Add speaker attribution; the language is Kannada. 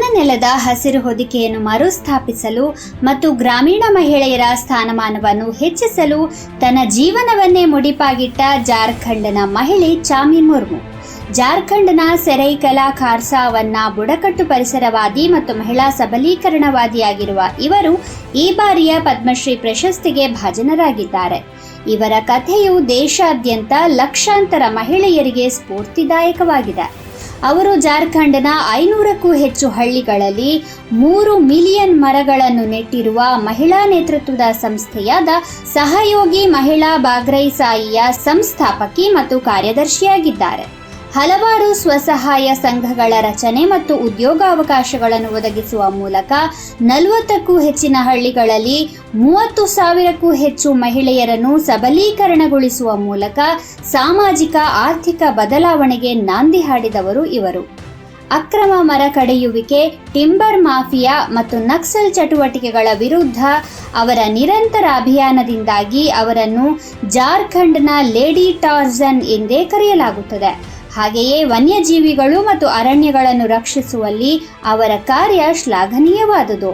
Speaker 1: ನೆಲದ ಹಸಿರು ಹೊದಿಕೆಯನ್ನು ಮರುಸ್ಥಾಪಿಸಲು ಮತ್ತು ಗ್ರಾಮೀಣ ಮಹಿಳೆಯರ ಸ್ಥಾನಮಾನವನ್ನು ಹೆಚ್ಚಿಸಲು ತನ್ನ ಜೀವನವನ್ನೇ ಮುಡಿಪಾಗಿಟ್ಟ ಜಾರ್ಖಂಡ್ನ ಮಹಿಳೆ ಚಾಮಿ ಮುರ್ಮು. ಜಾರ್ಖಂಡ್ನ ಸೆರೈಕಲಾ ಖಾರ್ಸಾವನ್ನ ಬುಡಕಟ್ಟು ಪರಿಸರವಾದಿ ಮತ್ತು ಮಹಿಳಾ ಸಬಲೀಕರಣವಾದಿಯಾಗಿರುವ ಇವರು ಈ ಬಾರಿಯ ಪದ್ಮಶ್ರೀ ಪ್ರಶಸ್ತಿಗೆ ಭಾಜನರಾಗಿದ್ದಾರೆ. ಇವರ ಕಥೆಯು ದೇಶಾದ್ಯಂತ ಲಕ್ಷಾಂತರ ಮಹಿಳೆಯರಿಗೆ ಸ್ಫೂರ್ತಿದಾಯಕವಾಗಿದೆ. ಅವರು ಜಾರ್ಖಂಡ್ನ ಐನೂರಕ್ಕೂ ಹೆಚ್ಚು ಹಳ್ಳಿಗಳಲ್ಲಿ ಮೂರು ಮಿಲಿಯನ್ ಮರಗಳನ್ನು ನೆಟ್ಟಿರುವ ಮಹಿಳಾ ನೇತೃತ್ವದ ಸಂಸ್ಥೆಯಾದ ಸಹಯೋಗಿ ಮಹಿಳಾ ಬಾಗ್ರೈಸಾಯಿಯ ಸಂಸ್ಥಾಪಕಿ ಮತ್ತು ಕಾರ್ಯದರ್ಶಿಯಾಗಿದ್ದಾರೆ. ಹಲವಾರು ಸ್ವಸಹಾಯ ಸಂಘಗಳ ರಚನೆ ಮತ್ತು ಉದ್ಯೋಗಾವಕಾಶಗಳನ್ನು ಒದಗಿಸುವ ಮೂಲಕ ನಲವತ್ತಕ್ಕೂ ಹೆಚ್ಚಿನ ಹಳ್ಳಿಗಳಲ್ಲಿ ಮೂವತ್ತು ಸಾವಿರಕ್ಕೂ ಹೆಚ್ಚು ಮಹಿಳೆಯರನ್ನು ಸಬಲೀಕರಣಗೊಳಿಸುವ ಮೂಲಕ ಸಾಮಾಜಿಕ, ಆರ್ಥಿಕ ಬದಲಾವಣೆಗೆ ನಾಂದಿ ಹಾಡಿದವರು ಇವರು. ಅಕ್ರಮ ಮರ ಕಡೆಯುವಿಕೆ, ಟಿಂಬರ್ ಮಾಫಿಯಾ ಮತ್ತು ನಕ್ಸಲ್ ಚಟುವಟಿಕೆಗಳ ವಿರುದ್ಧ ಅವರ ನಿರಂತರ ಅಭಿಯಾನದಿಂದಾಗಿ ಅವರನ್ನು ಜಾರ್ಖಂಡ್ನ ಲೇಡಿ ಟಾರ್ಜನ್ ಎಂದೇ ಕರೆಯಲಾಗುತ್ತದೆ. ಹಾಗೆಯೇ ವನ್ಯಜೀವಿಗಳು ಮತ್ತು ಅರಣ್ಯಗಳನ್ನು ರಕ್ಷಿಸುವಲ್ಲಿ ಅವರ ಕಾರ್ಯ ಶ್ಲಾಘನೀಯವಾದುದು.